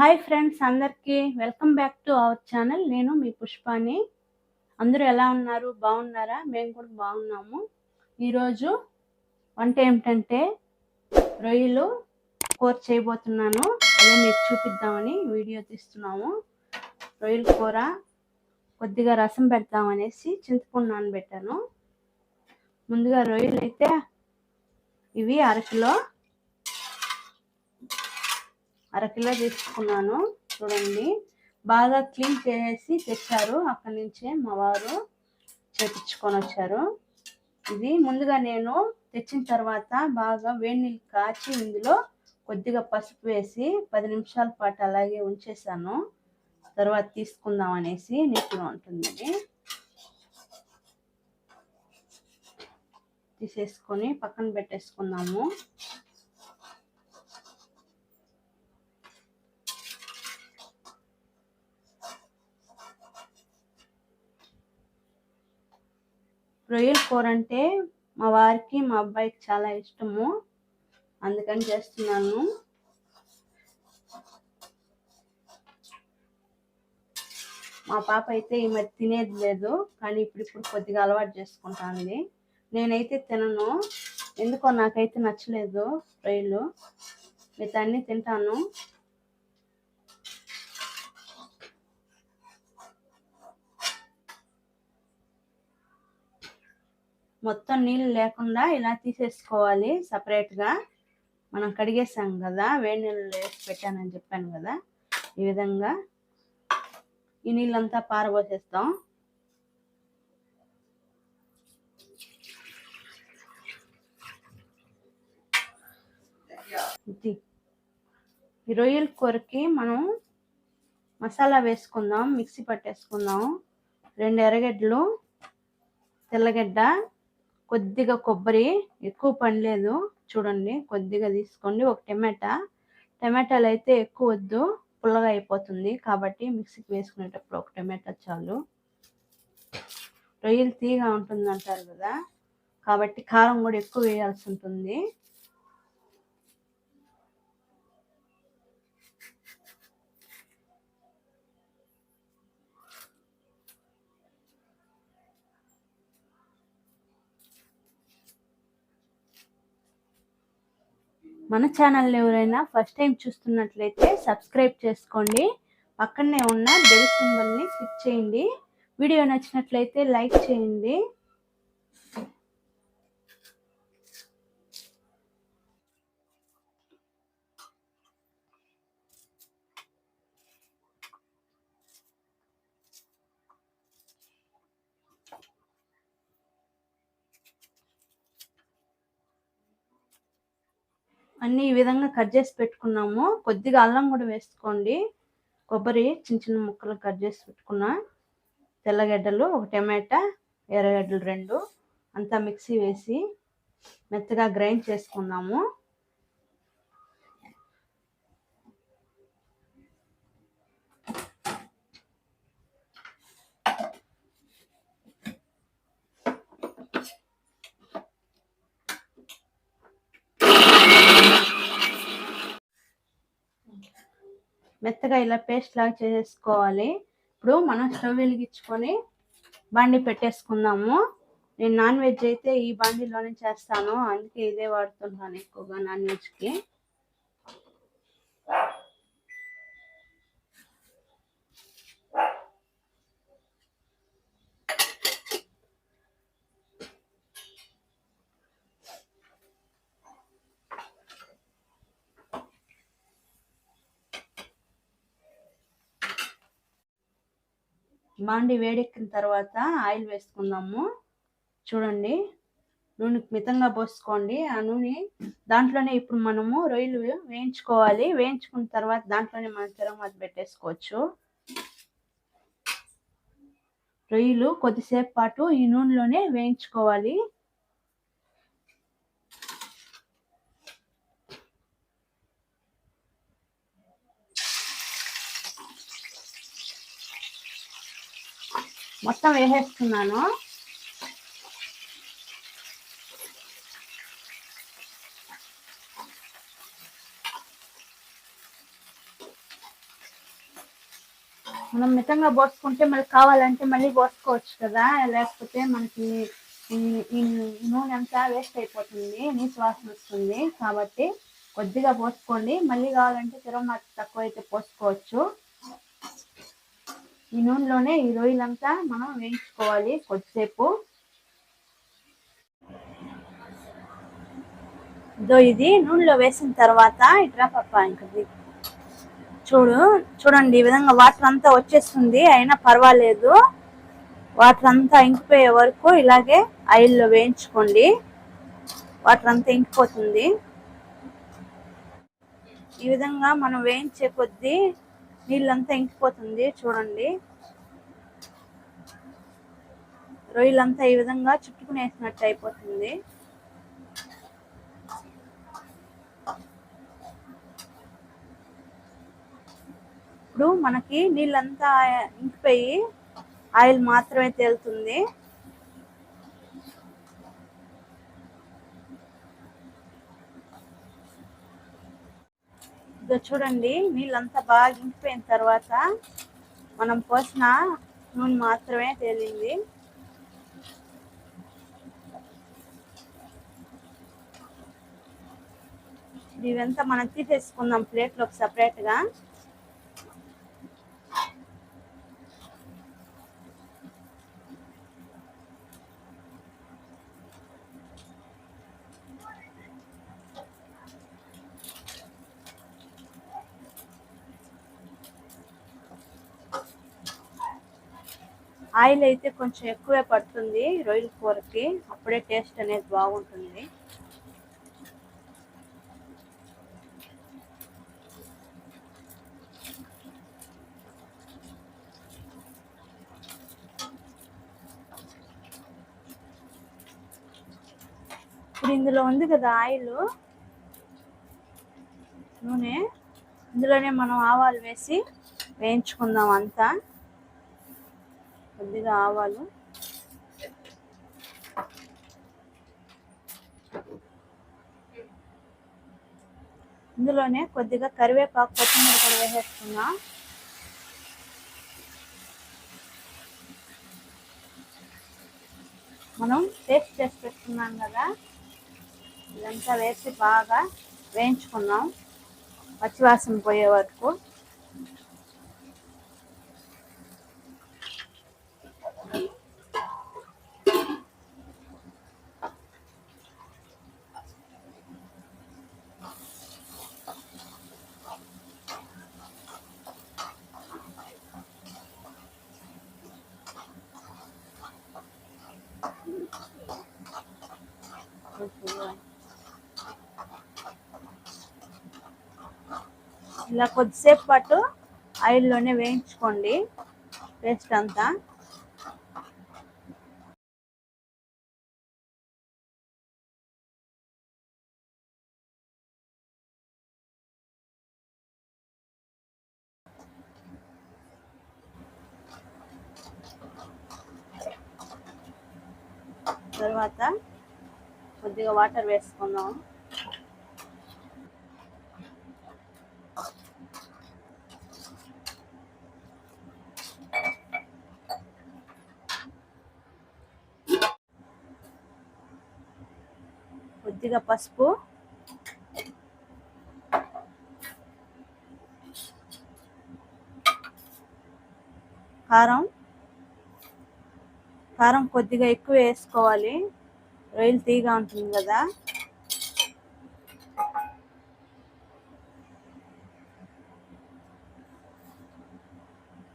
Hi friends అందరికీ welcome back to our channel. నేను మీ పుష్పాని. అందరూ ఎలా ఉన్నారు? బాగున్నారా? మేము కూడా బాగున్నాము. ఈరోజు వంట ఏమిటంటే రొయ్యలు కూర చేయబోతున్నాను. అదే మీకు చూపిద్దామని వీడియో తీస్తున్నాము. రొయ్యల కూర కొద్దిగా రసం పెడతామనేసి చింతపండు నానబెట్టాను. ముందుగా రొయ్యలు అయితే ఇవి అరకిలో అరకిలో తీసుకున్నాను. చూడండి. బాగా క్లీన్ చేసి తెచ్చారు. అక్కడి నుంచే మా వారు చేపించుకొని వచ్చారు. ఇది ముందుగా నేను తెచ్చిన తర్వాత బాగా వేడి నీళ్ళు కాచి ఇందులో కొద్దిగా పసుపు వేసి పది నిమిషాల పాటు అలాగే ఉంచేసాను. తర్వాత తీసుకుందాం అనేసి నీటిలో ఉంటుంది తీసేసుకొని పక్కన పెట్టేసుకుందాము. రొయ్యల కూర అంటే మా వారికి మా అబ్బాయికి చాలా ఇష్టము. అందుకని చేస్తున్నాను. మా పాప అయితే ఈ మధ్య తినేది లేదు కానీ ఇప్పుడు ఇప్పుడు కొద్దిగా అలవాటు చేసుకుంటాను నేనైతే తినను. ఎందుకో నాకైతే నచ్చలేదు రొయ్యలు. మిగతా అన్నీ తింటాను. మొత్తం నీళ్ళు లేకుండా ఇలా తీసేసుకోవాలి సపరేట్గా మనం కడిగేసాం కదా వేడి నీళ్ళు వేసి పెట్టానని చెప్పాను కదా ఈ విధంగా ఈ నీళ్ళంతా పారబోసేస్తాం. ఇది. ఈ రొయ్యల కూరకి మనం మసాలా వేసుకుందాం మిక్సీ పట్టేసుకుందాం. రెండు ఎర్రగడ్డలు తెల్లగడ్డ కొద్దిగా కొబ్బరి ఎక్కువ పనిలేదు చూడండి కొద్దిగా తీసుకోండి. ఒక టమాటా. టమాటాలు అయితే ఎక్కువ వద్దు. పుల్లగా అయిపోతుంది. కాబట్టి మిక్సీకి వేసుకునేటప్పుడు ఒక టమాటా చాలు. రొయ్యలు తీగా ఉంటుంది అంటారు కదా. కాబట్టి కారం కూడా ఎక్కువ వేయాల్సి ఉంటుంది. మన ఛానల్ ఎవరైనా ఫస్ట్ టైం చూస్తున్నట్లయితే సబ్స్క్రైబ్ చేసుకోండి. పక్కనే ఉన్న బెల్ సింబల్ని క్లిక్ చేయండి. వీడియో నచ్చినట్లయితే లైక్ చేయండి. అన్నీ ఈ విధంగా కట్ చేసి పెట్టుకున్నాము. కొద్దిగా అల్లం కూడా వేసుకోండి. కొబ్బరి చిన్న చిన్న ముక్కలు కట్ చేసి పెట్టుకున్న. తెల్లగడ్డలు ఒక టమాటా ఎర్రగడ్డలు రెండు. అంతా మిక్సీ వేసి మెత్తగా గ్రైండ్ చేసుకున్నాము మెత్తగా ఇలా పేస్ట్ లాగా చేసేసుకోవాలి. ఇప్పుడు మనం స్టవ్ వెలిగించుకొని బండి పెట్టేసుకుందాము. నేను నాన్ వెజ్ అయితే ఈ బండిలోనే చేస్తాను. అందుకే ఇదే వాడుతున్నాను ఎక్కువగా నాన్ వెజ్కి. మాండి వేడెక్కిన తర్వాత ఆయిల్ వేసుకుందాము. చూడండి నూనె మితంగా పోసుకోండి. ఆ నూనె దాంట్లోనే ఇప్పుడు మనము రొయ్యలు వేయించుకోవాలి. వేయించుకున్న తర్వాత దాంట్లోనే మనం తిరగమాత పెట్టేసుకోవచ్చు. రొయ్యలు కొద్దిసేపు పాటు ఈ నూనెలోనే వేయించుకోవాలి. మొత్తం వేసేస్తున్నాను. మనం మితంగా పోసుకుంటే మళ్ళీ కావాలంటే మళ్ళీ పోసుకోవచ్చు కదా లేకపోతే మనకి ఈ- ఈ నూనె అంతా వేస్ట్ అయిపోతుంది నీచు వాసన వస్తుంది. కాబట్టి కొద్దిగా పోసుకోండి. మళ్ళీ కావాలంటే తిరుమల తక్కువ అయితే పోసుకోవచ్చు. ఈ నూనెలోనే ఈ రొయ్యలంతా మనం వేయించుకోవాలి కొద్దిసేపు. ఇదో ఇది నూనెలో వేసిన తర్వాత ఇట్రా పప్ప ఇంకది చూడు చూడండి ఈ విధంగా వాటర్ అంతా వచ్చేస్తుంది అయినా పర్వాలేదు. వాటర్ అంతా ఇంకిపోయే వరకు ఇలాగే ఆయిల్లో వేయించుకోండి. వాటర్ అంతా ఇంకిపోతుంది. ఈ విధంగా మనం వేయించే కొద్దీ నీళ్ళంతా ఇంకిపోతుంది చూడండి. రొయ్యలంతా ఈ విధంగా చుట్టుకునేసినట్టు అయిపోతుంది. ఇప్పుడు మనకి నీళ్ళంతా ఇంకిపోయి ఆయిల్ మాత్రమే తేలుతుంది. ఇదో చూడండి నీళ్ళంతా బాగా ఇంకిపోయిన తర్వాత మనం పోసిన నూనె మాత్రమే తేలింది. ఇవంతా మనం తీసేసుకుందాం ప్లేట్లోకి సపరేట్గా ఆయిల్ అయితే కొంచెం ఎక్కువే పడుతుంది రొయ్యల కూరకి. అప్పుడే టేస్ట్ అనేది బాగుంటుంది. ఇప్పుడు ఇందులో ఉంది కదా ఆయిల్. నూనె. ఇందులోనే మనం ఆవాలు వేసి వేయించుకుందాం అంతా. కొద్దిగా ఆవాలు ఇందులోనే కొద్దిగా కరివేపాకు కొత్తిమీర కూడా వేసేసుకుందాం మనం పేస్ట్ చేసి పెట్టుకున్నాం కదా ఇదంతా వేసి బాగా వేయించుకున్నాం. పచ్చివాసన పోయే వరకు. ఇలా కొద్దిసేపు పాటు ఆయిల్లోనే వేయించుకోండి. పేస్ట్ అంతా. తర్వాత కొద్దిగా వాటర్ వేసుకుందాం. కొద్దిగా పసుపు. కారం. కారం కొద్దిగా ఎక్కువ వేసుకోవాలి. రొయ్యలు తీగా ఉంటుంది కదా.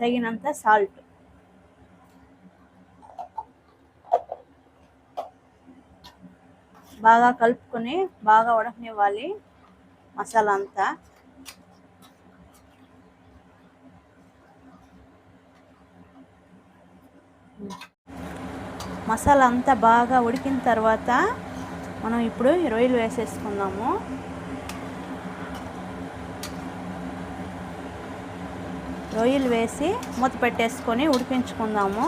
తగినంత సాల్ట్. బాగా కలుపుకొని బాగా ఉడకనివ్వాలి మసాలా అంతా. మసాలా అంతా బాగా ఉడికిన తర్వాత మనం ఇప్పుడు రొయ్యలు వేసేసుకుందాము. రొయ్యలు వేసి మూత పెట్టేసుకొని ఉడికించుకుందాము.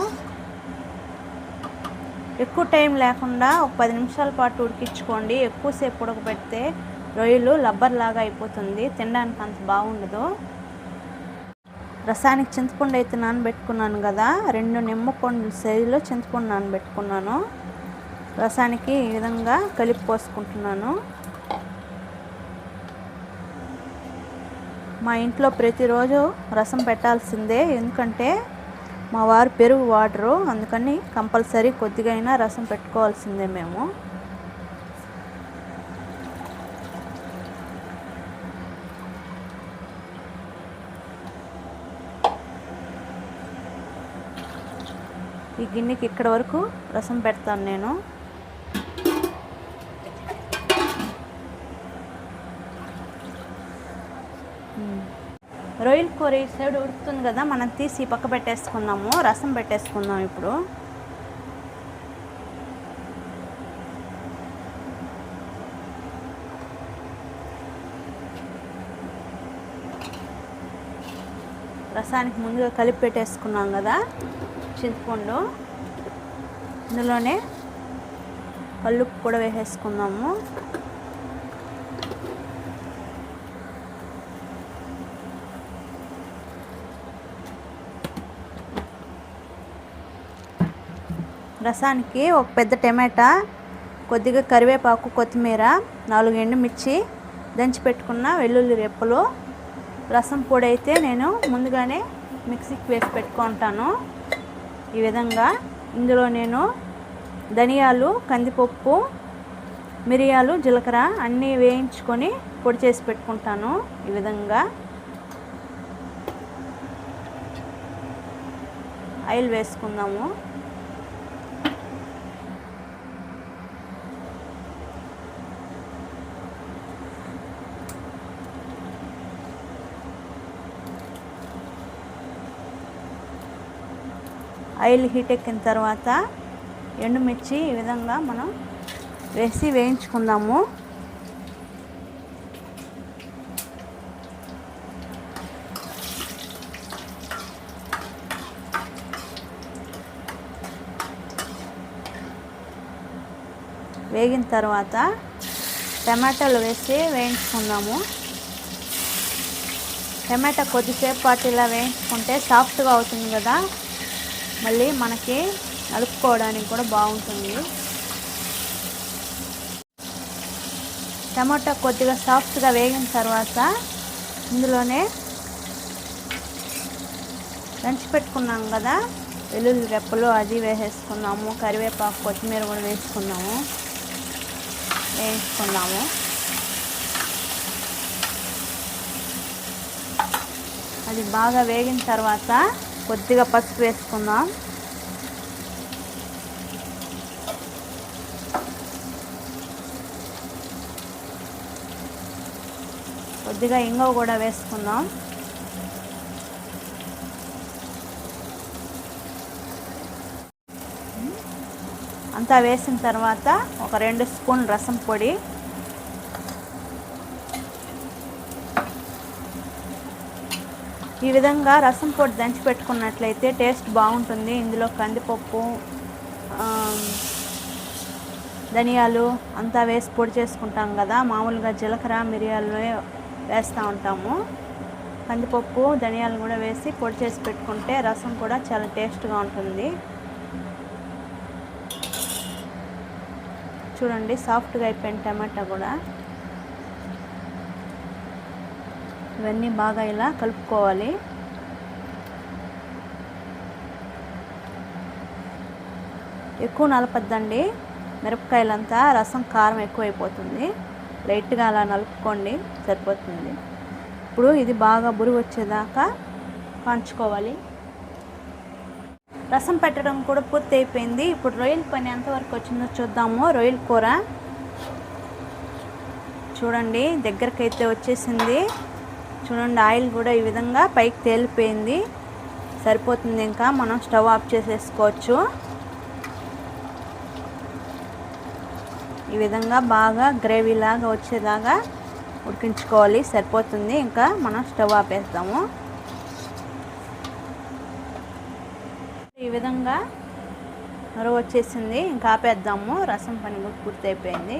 ఎక్కువ టైం లేకుండా ఒక పది నిమిషాల పాటు ఉడికించుకోండి. ఎక్కువసేపు ఉడకబెడితే రొయ్యలు లబ్బర్ లాగా అయిపోతుంది. తినడానికి అంత బాగుండదు. రసానికి చింతపండు అయితే నానబెట్టుకున్నాను కదా రెండు నిమ్మపండు సైజులో చింతపండు నానబెట్టుకున్నాను. రసానికి ఈ విధంగా కలిపి పోసుకుంటున్నాను. మా ఇంట్లో ప్రతిరోజు రసం పెట్టాల్సిందే ఎందుకంటే మా వారు పెరుగు వాడరు అందుకని కంపల్సరీ కొద్దిగా అయినా రసం పెట్టుకోవాల్సిందే మేము. ఈ గిన్నెకి ఇక్కడ వరకు రసం పెడతాను నేను. రొయ్యల కూర ఈ సైడ్ ఉడుకుతుంది కదా మనం తీసి పక్క పెట్టేసుకుందాము. రసం పెట్టేసుకుందాం ఇప్పుడు. రసానికి ముందుగా కలిపి పెట్టేసుకున్నాం కదా చింతపండు. ఇందులోనే కల్లుప్పు కూడా వేసేసుకుందాము. రసానికి ఒక పెద్ద టమాటా కొద్దిగా కరివేపాకు కొత్తిమీర నాలుగు ఎండుమిర్చి దంచి పెట్టుకున్న వెల్లుల్లి రెప్పలు రసం పొడి అయితే నేను ముందుగానే మిక్సీకి వేసి పెట్టుకుంటాను. ఈ విధంగా ఇందులో నేను ధనియాలు కందిపప్పు మిరియాలు జీలకర్ర అన్నీ వేయించుకొని పొడి చేసి పెట్టుకుంటాను. ఈ విధంగా ఆయిల్ వేసుకుందాము. ఆయిల్ హీట్ ఎక్కిన తర్వాత ఎండుమిర్చి ఈ విధంగా మనం వేసి వేయించుకుందాము. వేగిన తర్వాత టమాటాలు వేసి వేయించుకుందాము. టమాటా కొద్దిసేపు పాటు ఇలా వేయించుకుంటే సాఫ్ట్గా అవుతుంది కదా. మళ్ళీ మనకి నలుపుకోవడానికి కూడా బాగుంటుంది. టమాటా కొద్దిగా సాఫ్ట్గా వేగిన తర్వాత ఇందులోనే దంచి పెట్టుకున్నాం కదా వెల్లుల్లి రెప్పలు అది వేసేసుకున్నాము కరివేపాకు కొత్తిమీర కూడా వేసుకున్నాము వేసుకున్నాము. అది బాగా వేగిన తర్వాత కొద్దిగా పసుపు వేసుకుందాం. కొద్దిగా ఇంగవ కూడా వేసుకుందాం. అంతా వేసిన తర్వాత ఒక రెండు స్పూన్ రసం పొడి ఈ విధంగా రసం పొడి దంచి పెట్టుకున్నట్లయితే టేస్ట్ బాగుంటుంది. ఇందులో కందిపప్పు ధనియాలు అంతా వేసి పొడి చేసుకుంటాం కదా. మామూలుగా జీలకర్ర మిరియాలు వేస్తూ ఉంటాము. కందిపప్పు ధనియాలు కూడా వేసి పొడి చేసి పెట్టుకుంటే రసం కూడా చాలా టేస్ట్గా ఉంటుంది. చూడండి సాఫ్ట్గా అయిపోయిన టమాటా కూడా. ఇవన్నీ బాగా ఇలా కలుపుకోవాలి. ఎక్కువ నలపద్దండి. మిరపకాయలంతా రసం కారం ఎక్కువైపోతుంది. లైట్గా అలా నలుపుకోండి సరిపోతుంది. ఇప్పుడు ఇది బాగా బురుగు వచ్చేదాకా పంచుకోవాలి రసం పెట్టడం కూడా పూర్తి అయిపోయింది ఇప్పుడు రొయ్యల పని ఎంతవరకు వచ్చిందో చూద్దాము. రొయ్యల కూర చూడండి దగ్గరకైతే వచ్చేసింది. చూడండి ఆయిల్ కూడా ఈ విధంగా పైకి తేలిపోయింది. సరిపోతుంది ఇంకా మనం స్టవ్ ఆఫ్ చేసేసుకోవచ్చు. ఈ విధంగా బాగా గ్రేవీ లాగా వచ్చేలాగా ఉడికించుకోవాలి సరిపోతుంది. ఇంకా మనం స్టవ్ ఆపేస్తాము ఈ విధంగా మరో వచ్చేసింది ఇంకా ఆపేద్దాము. రసం పని కూడా పూర్తి అయిపోయింది